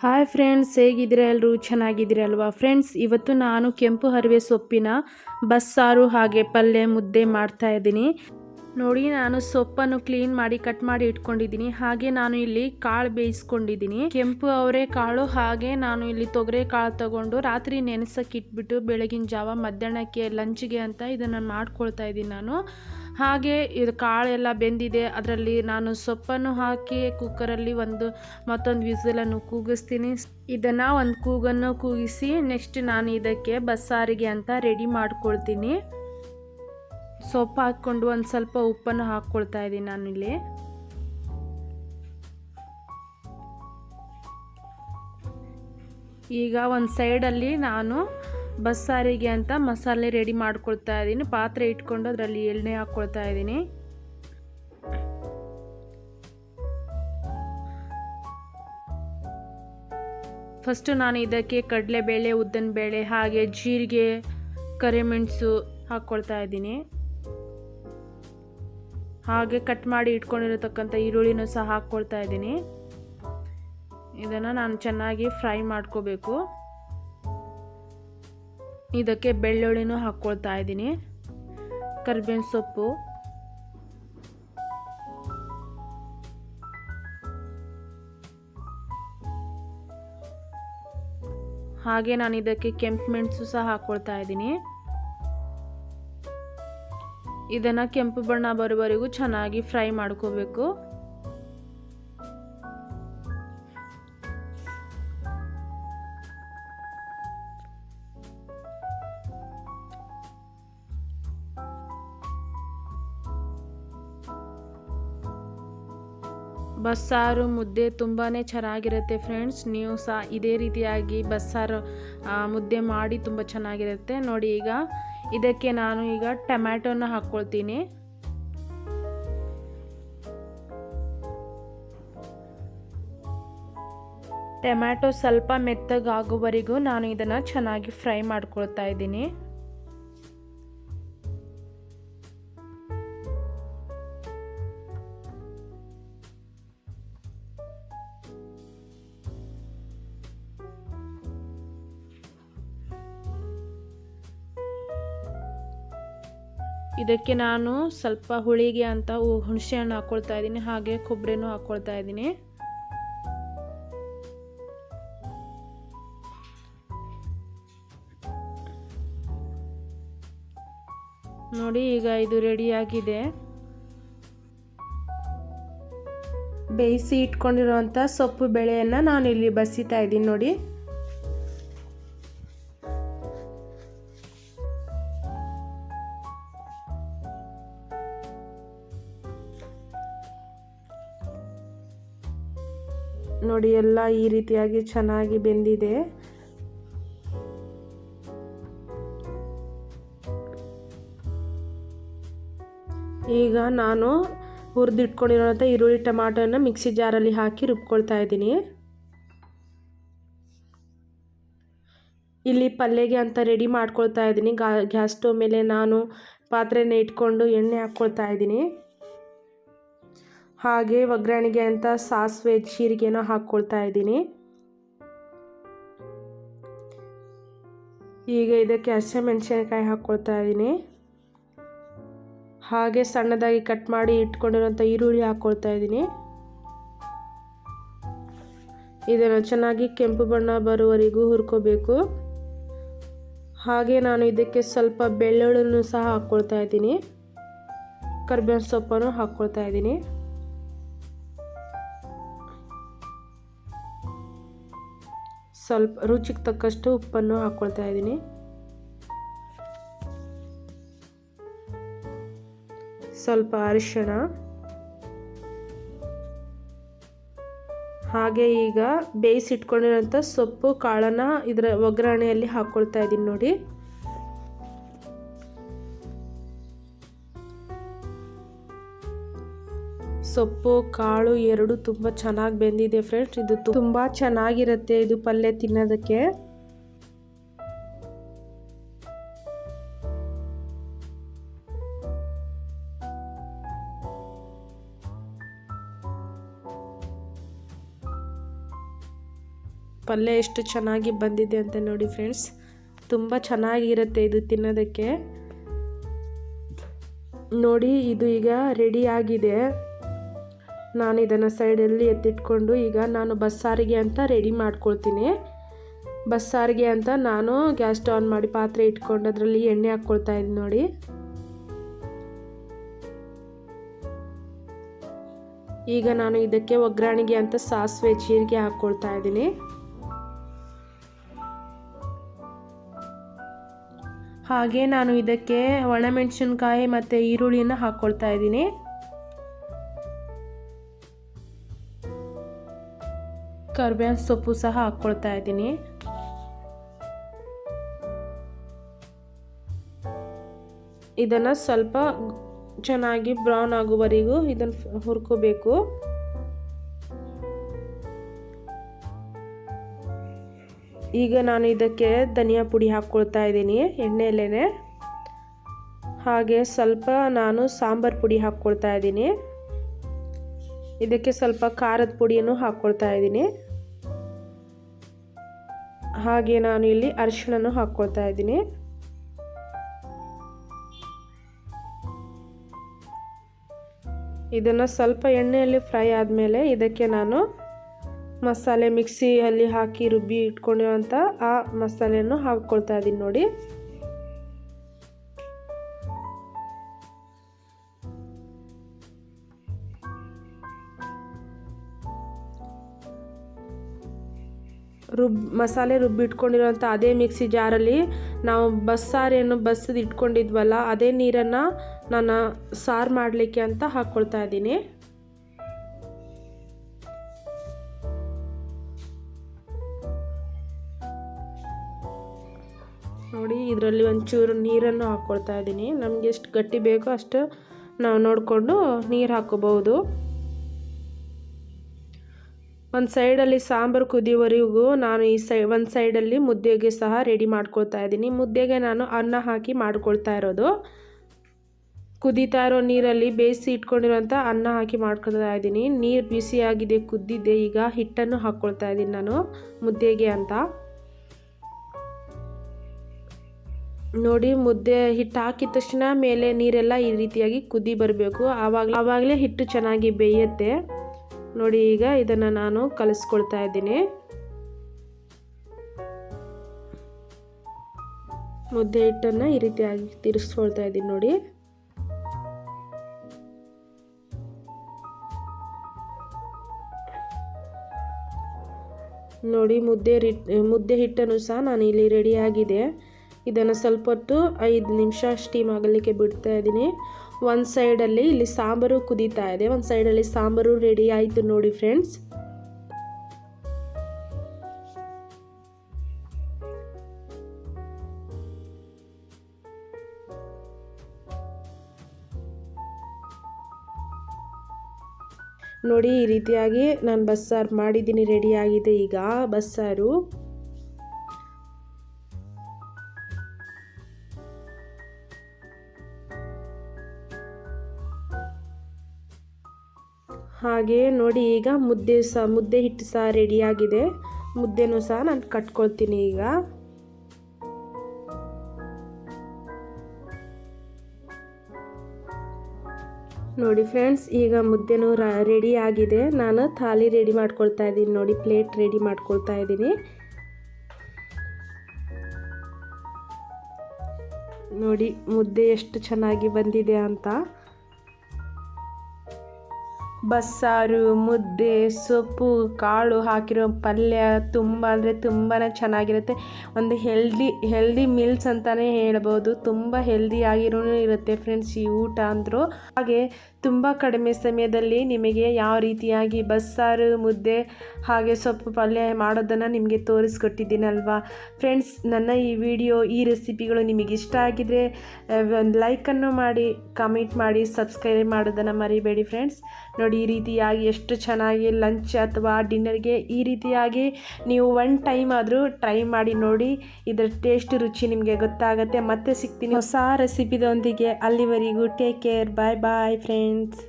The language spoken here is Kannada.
ಹಾಯ್ ಫ್ರೆಂಡ್ಸ್ ಹೇಗಿದ್ದೀರಾ ಎಲ್ಲರೂ ಚೆನ್ನಾಗಿದ್ದೀರಲ್ವಾ ಫ್ರೆಂಡ್ಸ್ ಇವತ್ತು ನಾನು ಕೆಂಪು ಹರಿವೆ ಸೊಪ್ಪಿನ ಬಸ್ಸಾರು ಹಾಗೆ ಪಲ್ಯ ಮುದ್ದೆ ಮಾಡ್ತಾ ಇದ್ದೀನಿ. ನೋಡಿ, ನಾನು ಸೊಪ್ಪನ್ನು ಕ್ಲೀನ್ ಮಾಡಿ ಕಟ್ ಮಾಡಿ ಇಟ್ಕೊಂಡಿದ್ದೀನಿ. ಹಾಗೆ ನಾನು ಇಲ್ಲಿ ಕಾಳು ಬೇಯಿಸ್ಕೊಂಡಿದ್ದೀನಿ. ಕೆಂಪು ಅವರೇ ಕಾಳು, ಹಾಗೆ ನಾನು ಇಲ್ಲಿ ತೊಗರೆ ಕಾಳು ತಗೊಂಡು ರಾತ್ರಿ ನೆನೆಸಕ್ಕೆ ಇಟ್ಬಿಟ್ಟು ಬೆಳಗಿನ ಜಾವ, ಮಧ್ಯಾಹ್ನಕ್ಕೆ ಲಂಚ್ಗೆ ಅಂತ ಇದನ್ನು ಮಾಡ್ಕೊಳ್ತಾ ಇದ್ದೀನಿ ನಾನು. ಹಾಗೆ ಇದು ಕಾಳೆಲ್ಲ ಬೆಂದಿದೆ. ಅದರಲ್ಲಿ ನಾನು ಸೊಪ್ಪನ್ನು ಹಾಕಿ ಕುಕ್ಕರಲ್ಲಿ ಒಂದು ಮತ್ತೊಂದು ವಿಸಲನ್ನು ಕೂಗಿಸ್ತೀನಿ. ಇದನ್ನು ಒಂದು ಕೂಗನ್ನು ಕೂಗಿಸಿ ನೆಕ್ಸ್ಟ್ ನಾನು ಇದಕ್ಕೆ ಬಸ್ಸಾರಿಗೆ ಅಂತ ರೆಡಿ ಮಾಡ್ಕೊಳ್ತೀನಿ. ಸೊಪ್ಪು ಹಾಕ್ಕೊಂಡು ಒಂದು ಸ್ವಲ್ಪ ಉಪ್ಪನ್ನು ಹಾಕ್ಕೊಳ್ತಾ ಇದ್ದೀನಿ ನಾನಿಲ್ಲಿ. ಈಗ ಒಂದು ಸೈಡಲ್ಲಿ ನಾನು ಬಸ್ಸಾರಿಗೆ ಅಂತ ಮಸಾಲೆ ರೆಡಿ ಮಾಡ್ಕೊಳ್ತಾ ಇದ್ದೀನಿ ಪಾತ್ರೆ ಇಟ್ಕೊಂಡು ಅದರಲ್ಲಿ ಎಣ್ಣೆ ಹಾಕ್ಕೊಳ್ತಾ ಇದ್ದೀನಿ ಫಸ್ಟು ನಾನು ಇದಕ್ಕೆ ಕಡಲೆಬೇಳೆ, ಉದ್ದಿನಬೇಳೆ ಹಾಗೆ ಜೀರಿಗೆ, ಕರಿಮೆಣಸು ಹಾಕ್ಕೊಳ್ತಾ ಇದ್ದೀನಿ ಹಾಗೆ ಕಟ್ ಮಾಡಿ ಇಟ್ಕೊಂಡಿರತಕ್ಕಂಥ ಈರುಳ್ಳಿನೂ ಸಹ ಹಾಕ್ಕೊಳ್ತಾ ಇದ್ದೀನಿ. ಇದನ್ನು ನಾನು ಚೆನ್ನಾಗಿ ಫ್ರೈ ಮಾಡ್ಕೋಬೇಕು. ಇದಕ್ಕೆ ಬೆಳ್ಳುಳ್ಳಿನೂ ಹಾಕ್ಕೊಳ್ತಾ ಇದ್ದೀನಿ. ಕರಿಬೇವಿನ ಸೊಪ್ಪು. ಹಾಗೆ ನಾನು ಇದಕ್ಕೆ ಕೆಂಪು ಮೆಣಸು ಸಹ ಹಾಕ್ಕೊಳ್ತಾ ಇದ್ದೀನಿ. ಇದನ್ನು ಕೆಂಪು ಬಣ್ಣ ಬರುವವರೆಗೂ ಚೆನ್ನಾಗಿ ಫ್ರೈ ಮಾಡ್ಕೋಬೇಕು. ಬಸ್ಸಾರು ಮುದ್ದೆ ತುಂಬಾ ಚೆನ್ನಾಗಿರುತ್ತೆ ಫ್ರೆಂಡ್ಸ್. ನೀವು ಸಹ ಇದೇ ರೀತಿಯಾಗಿ ಬಸ್ಸಾರು ಮುದ್ದೆ ಮಾಡಿ ತುಂಬ ಚೆನ್ನಾಗಿರುತ್ತೆ. ನೋಡಿ ಈಗ ಇದಕ್ಕೆ ನಾನು ಈಗ ಟೊಮ್ಯಾಟೊನ ಹಾಕ್ಕೊಳ್ತೀನಿ. ಟೊಮ್ಯಾಟೊ ಸ್ವಲ್ಪ ಮೆತ್ತಗಾಗುವವರೆಗೂ ನಾನು ಇದನ್ನು ಚೆನ್ನಾಗಿ ಫ್ರೈ ಮಾಡ್ಕೊಳ್ತಾ ಇದ್ದೀನಿ. ಇದಕ್ಕೆ ನಾನು ಸ್ವಲ್ಪ ಹುಳಿಗೆ ಅಂತ ಹುಣಸೆ ಹಣ್ಣು ಹಾಕ್ಕೊಳ್ತಾ ಇದ್ದೀನಿ, ಹಾಗೆ ಕೊಬ್ಬರಿನೂ ಹಾಕ್ಕೊಳ್ತಾ ಇದ್ದೀನಿ. ನೋಡಿ, ಈಗ ಇದು ರೆಡಿಯಾಗಿದೆ ಬೇಯಿಸಿ ಇಟ್ಕೊಂಡಿರುವಂಥ ಸೊಪ್ಪು ಬೆಳೆಯನ್ನು ನಾನು ಇಲ್ಲಿ ಬಸಿತಾ ಇದ್ದೀನಿ ನೋಡಿ. ನೋಡಿ, ಎಲ್ಲ ಈ ರೀತಿಯಾಗಿ ಚೆನ್ನಾಗಿ ಬೆಂದಿದೆ. ಈಗ ನಾನು ಹುರಿದಿಟ್ಕೊಂಡಿರೋಂಥ ಈರುಳ್ಳಿ ಟೊಮಾಟೋನ ಮಿಕ್ಸಿ ಜಾರಲ್ಲಿ ಹಾಕಿ ರುಬ್ಕೊಳ್ತಾ ಇದ್ದೀನಿ. ಇಲ್ಲಿ ಪಲ್ಯಗೆ ಅಂತ ರೆಡಿ ಮಾಡ್ಕೊಳ್ತಾ ಇದ್ದೀನಿ. ಗ್ಯಾಸ್ ಸ್ಟವ್ ಮೇಲೆ ನಾನು ಪಾತ್ರೆನ ಇಟ್ಕೊಂಡು ಎಣ್ಣೆ ಹಾಕ್ಕೊಳ್ತಾ ಇದ್ದೀನಿ. ಹಾಗೆ ಒಗ್ಗರಣೆಗೆ ಅಂತ ಸಾಸಿವೆ, ಜೀರಿಗೆನೂ ಹಾಕ್ಕೊಳ್ತಾ ಇದ್ದೀನಿ. ಈಗ ಇದಕ್ಕೆ ಹಸಿಮೆಣಸಿನಕಾಯಿ ಹಾಕ್ಕೊಳ್ತಾ ಇದ್ದೀನಿ. ಹಾಗೆ ಸಣ್ಣದಾಗಿ ಕಟ್ ಮಾಡಿ ಇಟ್ಕೊಂಡಿರುವಂಥ ಈರುಳ್ಳಿ ಹಾಕ್ಕೊಳ್ತಾ ಇದ್ದೀನಿ. ಇದನ್ನು ಚೆನ್ನಾಗಿ ಕೆಂಪು ಬಣ್ಣ ಬರುವವರೆಗೂ ಹುರ್ಕೋಬೇಕು. ಹಾಗೆ ನಾನು ಇದಕ್ಕೆ ಸ್ವಲ್ಪ ಬೆಳ್ಳುಳ್ಳಿನೂ ಸಹ ಹಾಕ್ಕೊಳ್ತಾ ಇದ್ದೀನಿ. ಕರ್ಬೇವಿನ ಸೊಪ್ಪನ್ನು ಹಾಕ್ಕೊಳ್ತಾ ಇದ್ದೀನಿ. ಸ್ವಲ್ಪ ರುಚಿಗೆ ತಕ್ಕಷ್ಟು ಉಪ್ಪನ್ನು ಹಾಕ್ಕೊಳ್ತಾ ಇದ್ದೀನಿ. ಸ್ವಲ್ಪ ಅರಿಶಿಣ. ಹಾಗೆ ಈಗ ಬೇಯಿಸಿಟ್ಕೊಂಡಿರೋಂಥ ಸೊಪ್ಪು ಕಾಳನ್ನು ಇದರ ಒಗ್ಗರಣೆಯಲ್ಲಿ ಹಾಕ್ಕೊಳ್ತಾ ಇದ್ದೀನಿ ನೋಡಿ. ಸೊಪ್ಪು, ಕಾಳು ಎರಡು ತುಂಬ ಚೆನ್ನಾಗಿ ಬೆಂದಿದೆ ಫ್ರೆಂಡ್ಸ್ ಇದು ತುಂಬ ಚೆನ್ನಾಗಿರುತ್ತೆ ಇದು ಪಲ್ಯ ತಿನ್ನೋದಕ್ಕೆ. ಪಲ್ಯ ಎಷ್ಟು ಚೆನ್ನಾಗಿ ಬಂದಿದೆ ಅಂತ ನೋಡಿ ಫ್ರೆಂಡ್ಸ್ ತುಂಬ ಚೆನ್ನಾಗಿರುತ್ತೆ ಇದು ತಿನ್ನೋದಕ್ಕೆ. ನೋಡಿ ಇದು ಈಗ ರೆಡಿ ಆಗಿದೆ. ನಾನು ಇದನ್ನು ಸೈಡಲ್ಲಿ ಎತ್ತಿಟ್ಕೊಂಡು ಈಗ ನಾನು ಬಸ್ಸಾರಿಗೆ ಅಂತ ರೆಡಿ ಮಾಡ್ಕೊಳ್ತೀನಿ. ಬಸ್ಸಾರಿಗೆ ಅಂತ ನಾನು ಗ್ಯಾಸ್ ಆನ್ ಮಾಡಿ ಪಾತ್ರೆ ಇಟ್ಕೊಂಡು ಅದರಲ್ಲಿ ಎಣ್ಣೆ ಹಾಕ್ಕೊಳ್ತಾ ಇದ್ದೀನಿ ನೋಡಿ. ಈಗ ನಾನು ಇದಕ್ಕೆ ಒಗ್ಗರಣೆಗೆ ಅಂತ ಸಾಸಿವೆ, ಜೀರಿಗೆ ಹಾಕ್ಕೊಳ್ತಾ ಇದ್ದೀನಿ. ಹಾಗೆ ನಾನು ಇದಕ್ಕೆ ಒಣಮೆಣಸಿನ್ಕಾಯಿ ಮತ್ತು ಈರುಳ್ಳಿನ ಹಾಕ್ಕೊಳ್ತಾ ಇದ್ದೀನಿ. ಕರ್ಬೇವಿನ ಸೊಪ್ಪು ಸಹ ಹಾಕ್ಕೊಳ್ತಾ ಇದ್ದೀನಿ. ಇದನ್ನು ಸ್ವಲ್ಪ ಚೆನ್ನಾಗಿ ಬ್ರೌನ್ ಆಗುವವರೆಗೂ ಇದನ್ನು ಹುರ್ಕೋಬೇಕು. ಈಗ ನಾನು ಇದಕ್ಕೆ ಧನಿಯಾ ಪುಡಿ ಹಾಕ್ಕೊಳ್ತಾ ಇದ್ದೀನಿ ಎಣ್ಣೆಯಲ್ಲೇ ಹಾಗೆ ಸ್ವಲ್ಪ ನಾನು ಸಾಂಬಾರು ಪುಡಿ ಹಾಕ್ಕೊಳ್ತಾ ಇದ್ದೀನಿ. ಇದಕ್ಕೆ ಸ್ವಲ್ಪ ಖಾರದ ಪುಡಿಯನ್ನು ಹಾಕ್ಕೊಳ್ತಾ ಇದ್ದೀನಿ. ಹಾಗೆ ನಾನು ಇಲ್ಲಿ ಅರಿಶಿಣನು ಹಾಕ್ಕೊಳ್ತಾ ಇದ್ದೀನಿ. ಇದನ್ನು ಸ್ವಲ್ಪ ಎಣ್ಣೆಯಲ್ಲಿ ಫ್ರೈ ಆದಮೇಲೆ ಇದಕ್ಕೆ ನಾನು ಮಸಾಲೆ ಮಿಕ್ಸಿಯಲ್ಲಿ ಹಾಕಿ ರುಬ್ಬಿ ಇಟ್ಕೊಂಡಿರೋಂಥ ಆ ಮಸಾಲೆಯನ್ನು ಹಾಕ್ಕೊಳ್ತಾ ಇದ್ದೀನಿ ನೋಡಿ. ರುಬ್ ಮಸಾಲೆ ರುಬ್ಬಿಟ್ಕೊಂಡಿರೋಂಥ ಅದೇ ಮಿಕ್ಸಿ ಜಾರಲ್ಲಿ ನಾವು ಬಸ್ಸಾರಿಯನ್ನು ಬಸ್ಸದು ಇಟ್ಕೊಂಡಿದ್ವಲ್ಲ, ಅದೇ ನೀರನ್ನು ನಾನು ಸಾರು ಮಾಡಲಿಕ್ಕೆ ಅಂತ ಹಾಕ್ಕೊಳ್ತಾ ಇದ್ದೀನಿ. ನೋಡಿ, ಇದರಲ್ಲಿ ಒಂಚೂರು ನೀರನ್ನು ಹಾಕ್ಕೊಳ್ತಾ ಇದ್ದೀನಿ. ನಮಗೆ ಎಷ್ಟು ಗಟ್ಟಿ ಬೇಕೋ ಅಷ್ಟು ನಾವು ನೋಡಿಕೊಂಡು ನೀರು ಹಾಕೋಬಹುದು. ಒಂದು ಸೈಡಲ್ಲಿ ಸಾಂಬಾರು ಕುದಿಯೋವರೆಗೂ ನಾನು ಈ ಸೈ, ಒಂದು ಸೈಡಲ್ಲಿ ಮುದ್ದೆಗೆ ಸಹ ರೆಡಿ ಮಾಡ್ಕೊಳ್ತಾ ಇದ್ದೀನಿ. ಮುದ್ದೆಗೆ ನಾನು ಅನ್ನ ಹಾಕಿ ಮಾಡ್ಕೊಳ್ತಾ ಇರೋದು. ಕುದೀತಾ ಇರೋ ನೀರಲ್ಲಿ ಬೇಯಿಸಿ ಇಟ್ಕೊಂಡಿರೋಂಥ ಅನ್ನ ಹಾಕಿ ಮಾಡ್ಕೊಳ್ತಾ ಇದ್ದೀನಿ. ನೀರು ಬಿಸಿಯಾಗಿದೆ, ಕುದ್ದಿದ್ದೆ, ಈಗ ಹಿಟ್ಟನ್ನು ಹಾಕ್ಕೊಳ್ತಾ ಇದ್ದೀನಿ ನಾನು ಮುದ್ದೆಗೆ ಅಂತ. ನೋಡಿ, ಮುದ್ದೆ ಹಿಟ್ಟು ಹಾಕಿದ ತಕ್ಷಣ ಮೇಲೆ ನೀರೆಲ್ಲ ಈ ರೀತಿಯಾಗಿ ಕುದಿ ಬರಬೇಕು. ಆವಾಗ ಆವಾಗಲೇ ಹಿಟ್ಟು ಚೆನ್ನಾಗಿ ಬೇಯುತ್ತೆ. ನೋಡಿ ಈಗ ಇದನ್ನು ನಾನು ಕಲಿಸ್ಕೊಳ್ತಾ ಇದ್ದೀನಿ. ಮುದ್ದೆ ಹಿಟ್ಟನ್ನು ಈ ರೀತಿಯಾಗಿ ತಿರ್ಸ್ಕೊಳ್ತಾ ಇದ್ದೀನಿ ನೋಡಿ. ನೋಡಿ ಮುದ್ದೆ ಮುದ್ದೆ ಹಿಟ್ಟನ್ನು ಸಹ ನಾನು ಇಲ್ಲಿ ರೆಡಿಯಾಗಿದೆ. ಇದನ್ನು ಸ್ವಲ್ಪ ಹೊತ್ತು ಐದು ನಿಮಿಷ ಸ್ಟೀಮ್ ಆಗಲಿಕ್ಕೆ ಬಿಡ್ತಾ ಇದ್ದೀನಿ. ಒಂದು ಸೈಡಲ್ಲಿ ಇಲ್ಲಿ ಸಾಂಬಾರು ಕುದೀತಾ ಇದೆ. ಒಂದು ಸೈಡಲ್ಲಿ ಸಾಂಬಾರು ರೆಡಿ ಆಯಿತು ನೋಡಿ ಫ್ರೆಂಡ್ಸ್ ನೋಡಿ ಈ ರೀತಿಯಾಗಿ ನಾನು ಬಸ್ಸಾರು ಮಾಡಿದ್ದೀನಿ. ರೆಡಿಯಾಗಿದೆ ಈಗ ಬಸ್ಸಾರು. ಹಾಗೆ ನೋಡಿ ಈಗ ಮುದ್ದೆ ಸಹ ಮುದ್ದೆ ಹಿಟ್ಟು ಸಹ ರೆಡಿಯಾಗಿದೆ. ಮುದ್ದೆನೂ ಸಹ ನಾನು ಕಟ್ಕೊಳ್ತೀನಿ ಈಗ. ನೋಡಿ ಫ್ರೆಂಡ್ಸ್, ಈಗ ಮುದ್ದೆನೂ ರೆಡಿ ಆಗಿದೆ ನಾನು ಥಾಲಿ ರೆಡಿ ಮಾಡ್ಕೊಳ್ತಾ ಇದ್ದೀನಿ. ನೋಡಿ ಪ್ಲೇಟ್ ರೆಡಿ ಮಾಡ್ಕೊಳ್ತಾ ಇದ್ದೀನಿ. ನೋಡಿ ಮುದ್ದೆ ಎಷ್ಟು ಚೆನ್ನಾಗಿ ಬಂದಿದೆ ಅಂತ. ಬಸ್ಸಾರು, ಮುದ್ದೆ, ಸೊಪ್ಪು, ಕಾಳು ಹಾಕಿರೋ ಪಲ್ಯ ತುಂಬ ಅಂದರೆ ತುಂಬಾ ಚೆನ್ನಾಗಿರುತ್ತೆ. ಒಂದು ಹೆಲ್ದಿ ಹೆಲ್ದಿ ಮೀಲ್ಸ್ ಅಂತಲೇ ಹೇಳ್ಬೋದು. ತುಂಬ ಹೆಲ್ದಿಯಾಗಿರೋ ಇರುತ್ತೆ ಫ್ರೆಂಡ್ಸ್ ಈ ಊಟ ಅಂದರು. ಹಾಗೆ ತುಂಬ ಕಡಿಮೆ ಸಮಯದಲ್ಲಿ ನಿಮಗೆ ಯಾವ ರೀತಿಯಾಗಿ ಬಸ್ಸಾರು, ಮುದ್ದೆ ಹಾಗೆ ಸೊಪ್ಪು, ಪಲ್ಯ ಮಾಡೋದನ್ನು ನಿಮಗೆ ತೋರಿಸ್ಕೊಟ್ಟಿದ್ದೀನಲ್ವಾ? ಫ್ರೆಂಡ್ಸ್ ನನ್ನ ಈ ವಿಡಿಯೋ ಈ ರೆಸಿಪಿಗಳು ನಿಮಗೆ ಇಷ್ಟ ಆಗಿದರೆ ಒಂದು ಲೈಕನ್ನು ಮಾಡಿ ಕಮೆಂಟ್ ಮಾಡಿ ಸಬ್ಸ್ಕ್ರೈಬ್ ಮಾಡೋದನ್ನು ಮರಿಬೇಡಿ ಫ್ರೆಂಡ್ಸ್ ನೋಡಿ ಈ ರೀತಿಯಾಗಿ ಎಷ್ಟು ಚೆನ್ನಾಗಿ ಲಂಚ್ ಅಥವಾ ಡಿನ್ನರ್ಗೆ ಈ ರೀತಿಯಾಗಿ ನೀವು ಒನ್ ಟೈಮ್ ಆದರೂ ಟ್ರೈ ಮಾಡಿ ನೋಡಿ. ಇದರ ಟೇಸ್ಟ್, ರುಚಿ ನಿಮಗೆ ಗೊತ್ತಾಗುತ್ತೆ. ಮತ್ತೆ ಸಿಗ್ತೀನಿ. ಹೊಸ ರೆಸಿಪಿದೊಂದಿಗೆ ಅಲ್ಲಿವರೆಗೂ. Take care bye bye friends